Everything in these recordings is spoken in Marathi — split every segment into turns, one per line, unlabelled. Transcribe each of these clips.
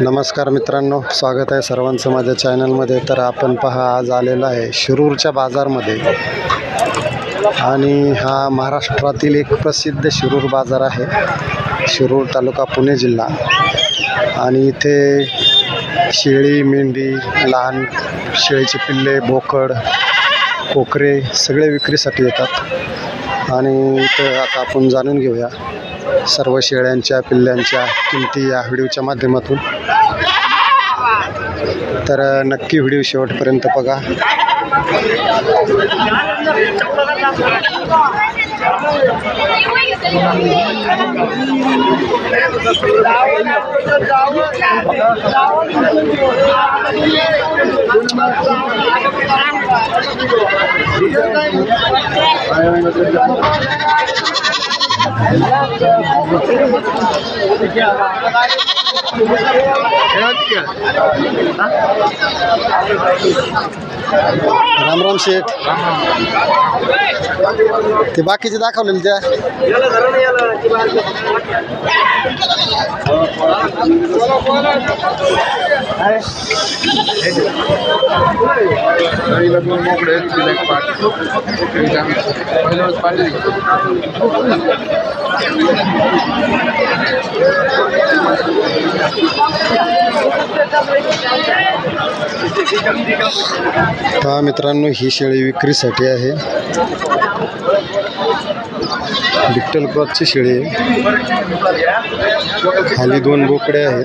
नमस्कार मित्रांनो स्वागत आहे सर्वांचं माझ्या चॅनलमध्ये. तर आपण पहा आज आलेला आहे शिरूरच्या बाजारमध्ये. आणि हा महाराष्ट्रातील एक प्रसिद्ध शिरूर बाजार आहे. शिरूर तालुका पुणे जिल्हा. आणि इथे शेळी मेंढी लहान शेळीचे पिल्ले बोकड कोकरे सगळे विक्रीसाठी येतात. आणि इथं आता आपण जाणून घेऊया. सर्व शेळ्यांच्या पिल्ल्यांच्या किमती या व्हिडिओच्या माध्यमातून. तर नक्की व्हिडिओ शेवटपर्यंत बघा. राम राम शेठ ते बाकीचे दाखवलेले त्या पहा मित्रांनो ही शेळी विक्रीसाठी आहे. डिक्टल क्रॉसची शेळी आहे. खाली दोन बोकडे आहेत.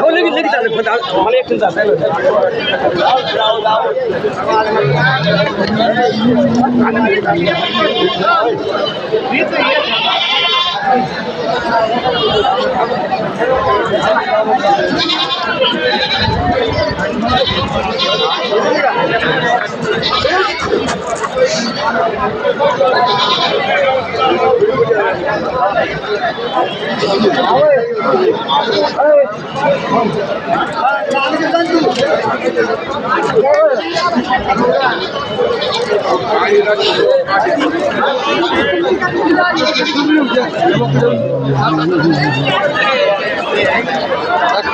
हो लगेच लगेच चालेल पण मला एकटून चालेल Thank you.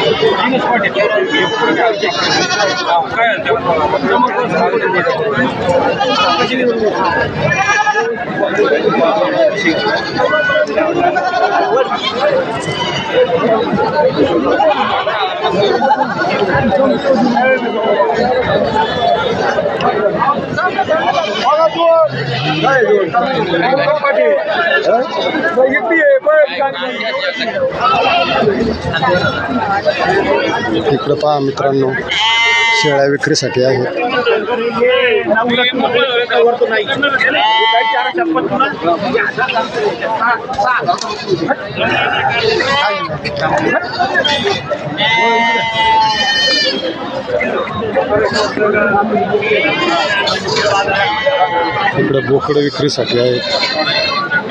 ఎప్పుడు पहा मित्रांनो शेळ्या विक्रीसाठी आहेत. इकडे बोकड विक्रीसाठी आहेत.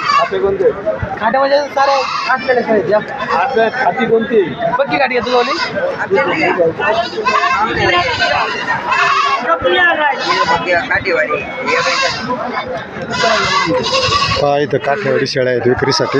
खाटे म्हणजे सारे काटलेले सारे खाती कोणती? पक्की गाठी घेतो
पहा इथं काठेवाडी शेळ्या आहेत विक्रीसाठी.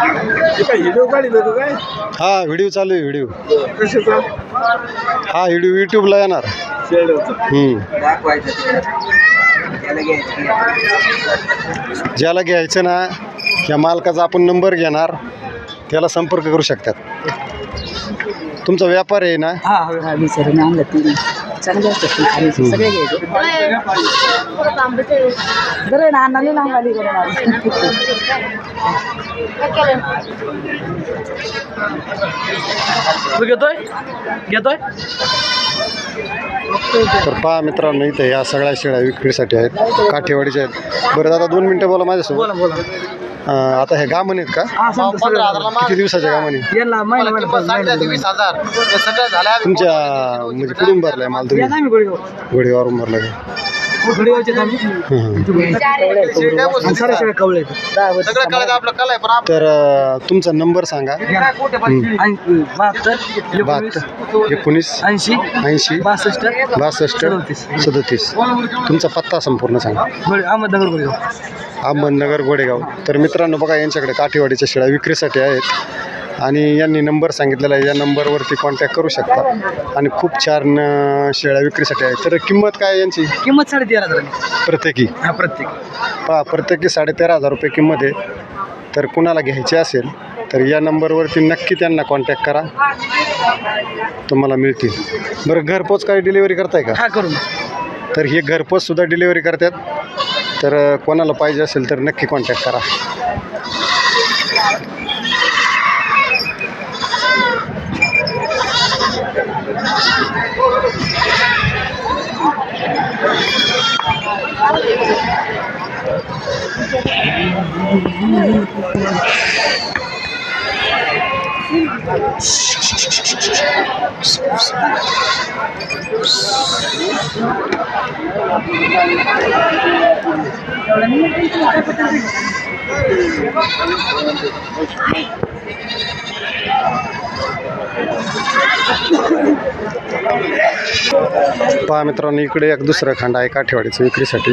व्हिडिओ काय?
हा व्हिडिओ चालू आहे व्हिडिओ
कशाचा
हा व्हिडिओ यूट्यूबला येणार. हम्म. ज्याला घ्यायचं ना या मालकाचा आपण नंबर घेणार. त्याला संपर्क करू शकतात. तुमचा व्यापार आहे ना?
हा हा हा मी सर आणलं चांगले असतात सगळे घ्यायचे बरं ना लांब आली
घेतोय घेतोय
तर पहा मित्रांनो इथं या सगळ्या शेळ्या विक्रीसाठी आहेत. काठेवाडीच्या आहेत. बरं दादा दोन मिनटं बोला माझ्यासोबत.
बोला बोला.
अं, आता हे गामन आहेत का?
हा सांगतो सगळं.
किती दिवसाच्या गामनी
यांना महिना महिना
तुमच्या म्हणजे कुठून भरलाय माल तुम्ही?
गोळी
घोडेवारून भरला का?
आम्ही
हं, हं.
आणि सगळे कवळे
तर अं, तुमचा नंबर सांगा.
आणि बहात्तर एकोणीस
बहात्तर एकोणीस
ऐंशी
ऐंशी
बासष्ट
बासष्ट
सदोतीस.
सदतीस. तुमचा पत्ता संपूर्ण सांगा.
गोळी अहमदनगर गोळी
अहमदनगर गोडेगाव तर मित्रांनो बघा यांच्याकडे काठीवाडीच्या शेळ्या विक्रीसाठी आहेत. आणि यांनी नंबर सांगितलेला आहे. या नंबरवरती कॉन्टॅक्ट करू शकता. आणि खूप छान शेळ्या विक्रीसाठी आहेत. तर किंमत काय यांची?
किंमत साडे तेरा हजार
प्रत्येकी?
हा प्रत्येक.
पहा प्रत्येकी साडेतेरा हजार रुपये किंमत आहे. तर कुणाला घ्यायचे असेल तर या नंबरवरती नक्की त्यांना कॉन्टॅक्ट करा. तुम्हाला मिळतील. बरं घरपोच काय डिलिव्हरी करताय का?
हा करून
तर हे घरपोचसुद्धा डिलिव्हरी करतात. तर कोणाला पाहिजे असेल तर नक्की कॉन्टॅक्ट करा. पहा मित्रांनो इकडे एक दुसरं खंड आहे काठेवाडीचं विक्रीसाठी.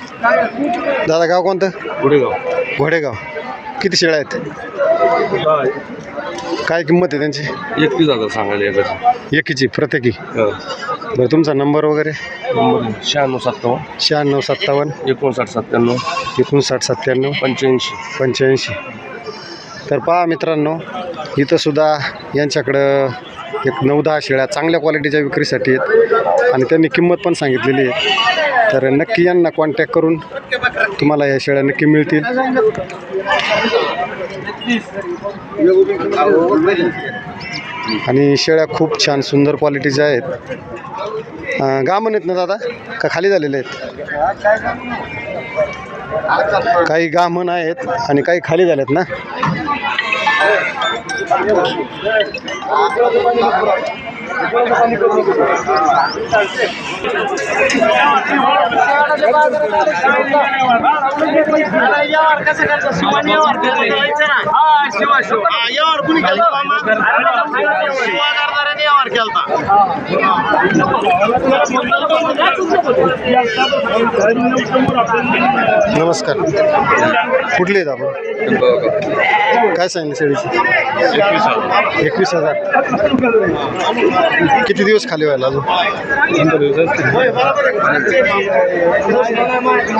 दादा गाव कोणतं?
गुडेगाव.
घोडेगाव. किती शेळ्या आहेत? काय किंमत आहे त्यांची?
एकतीस हजार सांगायला एकाची
एकीची प्रत्येकी?
हो.
बरं तुमचा नंबर वगैरे?
नंबर शहाण्णव सत्तावन्न.
शहाण्णव सत्तावन्न.
एकोणसाठ सत्त्याण्णव.
एकोणसाठ सत्त्याण्णव.
पंच्याऐंशी.
पंच्याऐंशी. तर पहा मित्रांनो इथं सुद्धा यांच्याकडं एक नऊ दहा शेळ्या चांगल्या क्वालिटीच्या विक्रीसाठी आहेत. आणि त्यांनी किंमत पण सांगितलेली आहे. तर नक्की यांना कॉन्टॅक्ट करून तुम्हाला या शेळ्या नक्की मिळतील. आणि शेळ्या खूप छान सुंदर क्वालिटीच्या आहेत. गामन आहेत ना दादा? का खाली झालेले आहेत? काही गामन आहेत आणि काही खाली झालेत ना? नमस्कार. कुठले आहेत आपण? काय सांगितलं शेळीची?
एकवीस हजार.
एकवीस हजार. किती दिवस खाली व्हायला अजून?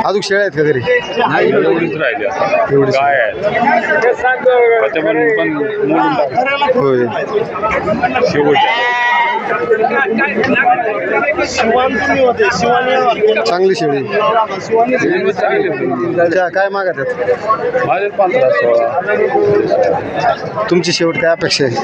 अजून शेळ्या आहेत का घरी?
एवढीच काय आहे.
होय.
शेवटच्या.
चांगली शेळी. त्या काय मागत आहेत तुमची शेवट काय अपेक्षा आहे?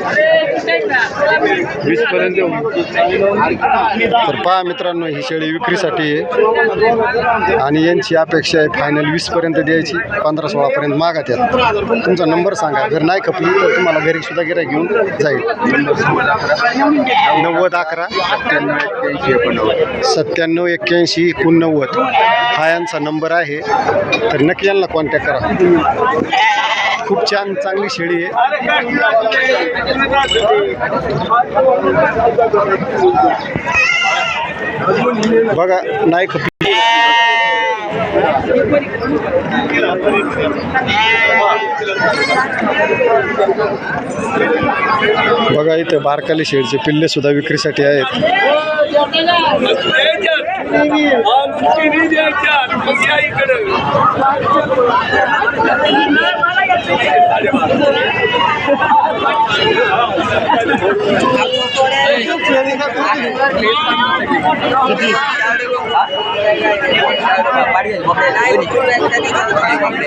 तर पहा मित्रांनो ही शेळी विक्रीसाठी आहे. आणि यांची अपेक्षा आहे फायनल वीसपर्यंत द्यायची पंधरा सोळापर्यंत मागत आहेत. तुमचा नंबर सांगा. जर नाही खपली तर तुम्हाला घरी सुद्धा गिराय घेऊन जाईल. नव्वद अकरा. सत्त्याण्णव एक्क्याऐंशी एकोणनव्वद. हा यांचा नंबर आहे. तर नक्की यांना कॉन्टॅक्ट करा. खूप छान चांगली शेळी आहे. बघा नाही खपली बघा इथं बारकाली शेडचे पिल्ले सुद्धा विक्रीसाठी आहेत.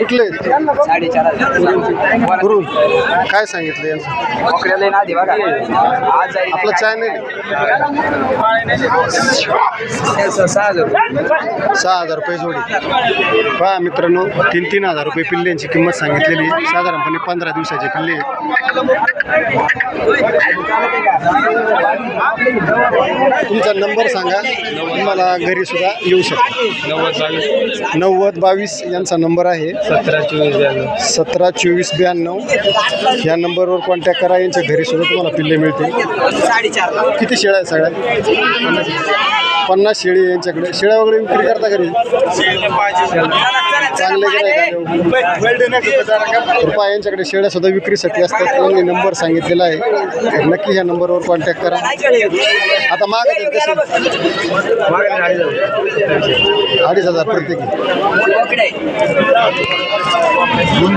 कुठले?
साडेचार
गुरु काय सांगितलं यांचं?
पकड्याला ना बघा आज जाईल
आपलं चॅनल
सहा हजार
सहा हजार रुपये जोडी. पहा मित्रांनो तीन तीन हजार रुपये पिल्ल्यांची किंमत सांगितलेली साधारणपणे पंधरा दिवसाचे पिल्ले आहेत. तुमचा नंबर सांगा. तुम्हाला घरी सुद्धा येऊ शकता.
नव्वद चाळीस
नव्वद बावीस यांचा नंबर आहे.
सतरा चोवीस ब्याण्णव.
सतरा चोवीस ब्याण्णव. या नंबरवर कॉन्टॅक्ट करा. यांच्या घरी सुद्धा तुम्हाला पिल्ले मिळतील. किती शेळ्या आहेत सगळ्या? पन्नास शेळी आहे यांच्याकडे. शेळ्या वगैरे विक्री करता घरी कृपा यांच्याकडे शेळ्या सुद्धा विक्रीसाठी असतात त्यांनी नंबर सांगितलेला आहे. नक्की ह्या नंबरवर कॉन्टॅक्ट करा. आता कसे अडीच हजार प्रत्येकी घेऊन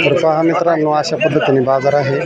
तर पहा मित्रांनो अशा पद्धतीने बाजार आहे.